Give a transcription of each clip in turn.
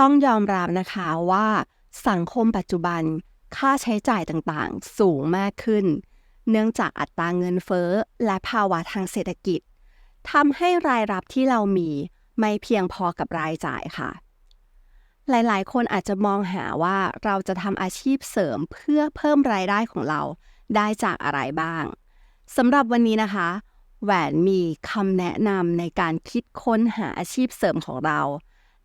ต้องยอมรับนะคะว่าสังคมปัจจุบันค่าใช้จ่ายต่างๆ สูงมากขึ้น เนื่องจากอัตราเงินเฟ้อและภาวะทางเศรษฐกิจทำให้รายรับที่เรามีไม่เพียงพอกับรายจ่ายค่ะ หลายๆ คนอาจจะมองหาว่าเราจะทำอาชีพเสริมเพื่อเพิ่มรายได้ของเราได้จากอะไรบ้างสำหรับวันนี้นะคะ แหวนมีคำแนะนำในการคิดค้นหาอาชีพเสริมของเรา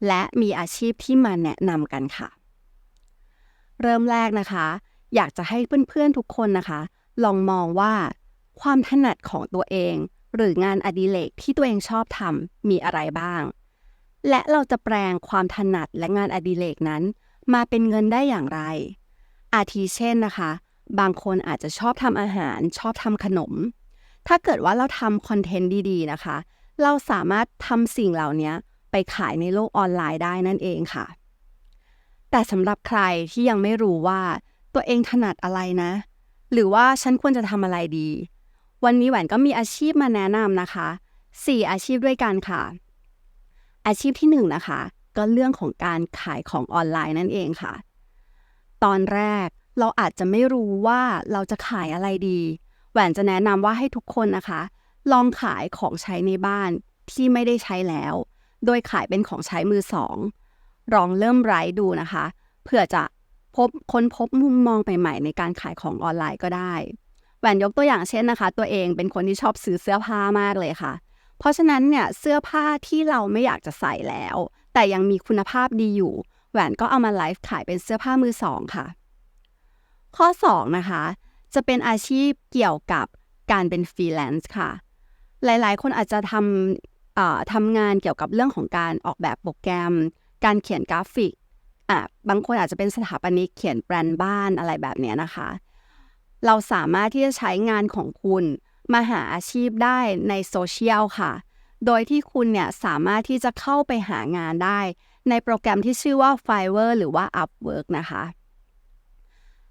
และมีอาชีพที่มาแนะนำกันค่ะ เริ่มแรกนะคะ อยากจะให้เพื่อนๆทุกคนนะคะ ลองมองว่า ความถนัดของตัวเอง หรืองานอดิเรกที่ตัวเองชอบทำมีอะไรบ้าง และเราจะแปลงความถนัดและงานอดิเรกนั้น มาเป็นเงินได้อย่างไร อาทิเช่นนะคะ บางคนอาจจะชอบทำอาหารชอบทำขนม ถ้าเกิดว่าเราทำคอนเทนต์ดีๆนะคะ เราสามารถทำสิ่งเหล่านี้ ไปขายในโลกออนไลน์ได้นั่นเองค่ะ แต่สำหรับใครที่ยังไม่รู้ว่าตัวเองถนัดอะไรนะ หรือว่าฉันควรจะทำอะไรดี วันนี้แหวนก็มีอาชีพมาแนะนำนะคะ 4 อาชีพด้วยกันค่ะ อาชีพที่1นนะคะ ก็เรื่องของการขายของออนไลน์นั่นเองค่ะ ตอนแรกเราอาจจะไม่รู้ว่าเราจะขายอะไรดี แหวนจะแนะนำว่าให้ทุกคนนะคะ ลองขายของใช้ในบ้านที่ไม่ได้ใช้แล้ว โดยขายเป็นของใช้มือสองลองเริ่มไร้ดูนะคะ เพื่อจะพบค้นพบมุมมองใหม่ๆในการขายของออนไลน์ก็ได้แหวนยกตัวอย่างเช่นนะคะ ตัวเองเป็นคนที่ชอบซื้อเสื้อผ้ามากเลยค่ะ เพราะฉะนั้นเนี่ยเสื้อผ้าที่เราไม่อยากจะใส่แล้ว แต่ยังมีคุณภาพดีอยู่ แหวนก็เอามาไลฟ์ขายเป็นเสื้อผ้ามือสองค่ะ ข้อ 2 นะคะ จะเป็นอาชีพเกี่ยวกับการเป็นฟรีแลนซ์ค่ะ หลายๆ คนอาจจะทำ ทำงานเกี่ยวกับเรื่องของการออกแบบโปรแกรม การเขียนกราฟิกอะบางคนอาจจะเป็นสถาปนิกเขียนแบรนด์บ้านอะไรแบบนี้นะคะ เราสามารถที่จะใช้งานของคุณมาหาอาชีพได้ในโซเชียลค่ะ โดยที่คุณเนี่ยสามารถที่จะเข้าไปหางานได้ ในโปรแกรมที่ชื่อว่า Fiverr หรือว่า Upwork นะคะ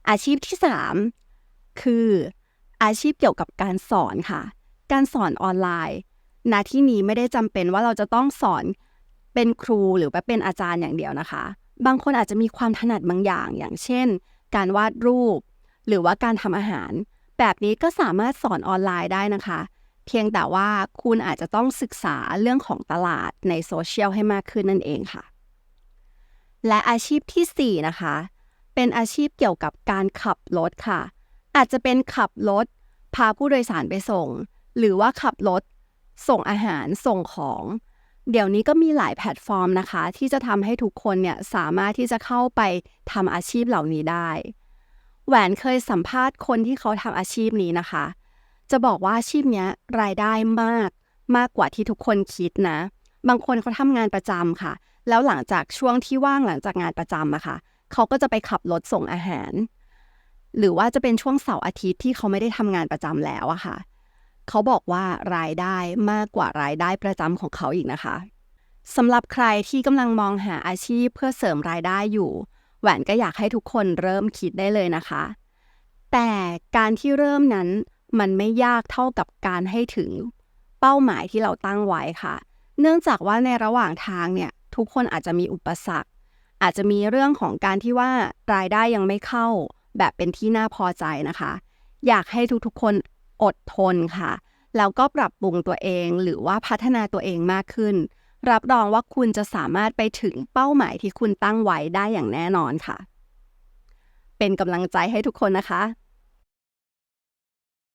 อาชีพที่ 3 คืออาชีพเกี่ยวกับการสอนค่ะ การสอนออนไลน์ ณที่นี้ไม่ได้จำเป็นว่าเราจะต้องสอนเป็นครูหรือว่าเป็นอาจารย์อย่างเดียวนะคะ บางคนอาจจะมีความถนัดบางอย่าง อย่างเช่น การวาดรูป หรือว่าการทำอาหาร แบบนี้ก็สามารถสอนออนไลน์ได้นะคะ เพียงแต่ว่าคุณอาจจะต้องศึกษาเรื่องของตลาดในโซเชียลให้มากขึ้นนั่นเองค่ะ และอาชีพที่ 4 นะคะ เป็นอาชีพเกี่ยวกับการขับรถค่ะ อาจจะเป็นขับรถพาผู้โดยสารไปส่ง หรือว่าขับรถ ส่งอาหารส่งของ เดี๋ยวนี้ก็มีหลายแพลตฟอร์มนะคะ ที่จะทำให้ทุกคนเนี่ยสามารถที่จะเข้าไปทำอาชีพเหล่านี้ได้ แหวนเคยสัมภาษณ์คนที่เขาทำอาชีพนี้นะคะ จะบอกว่าอาชีพเนี้ยรายได้มากมากกว่าที่ทุกคนคิดนะ บางคนเขาทำงานประจำค่ะ แล้วหลังจากช่วงที่ว่างหลังจากงานประจำอะค่ะ เขาก็จะไปขับรถส่งอาหาร หรือว่าจะเป็นช่วงเสาร์อาทิตย์ที่เขาไม่ได้ทำงานประจำแล้วอะค่ะ เขาบอกว่ารายได้มากกว่ารายได้ประจำของเขาอีกนะคะสำหรับใครที่กำลังมองหาอาชีพเพื่อเสริมรายได้อยู่ แหวนก็อยากให้ทุกคนเริ่มคิดได้เลยนะคะ แต่การที่เริ่มนั้นมันไม่ยากเท่ากับการให้ถึงเป้าหมายที่เราตั้งไว้ค่ะ เนื่องจากว่าในระหว่างทางเนี่ยทุกคนอาจจะมีอุปสรรค อาจจะมีเรื่องของการที่ว่ารายได้ยังไม่เข้า แบบเป็นที่น่าพอใจนะคะ อยากให้ทุกๆคน อดทนค่ะ แล้วก็ปรับปรุงตัวเองหรือว่าพัฒนาตัวเองมากขึ้น รับรองว่าคุณจะสามารถไปถึงเป้าหมายที่คุณตั้งไว้ได้อย่างแน่นอนค่ะ เป็นกำลังใจให้ทุกคนนะคะ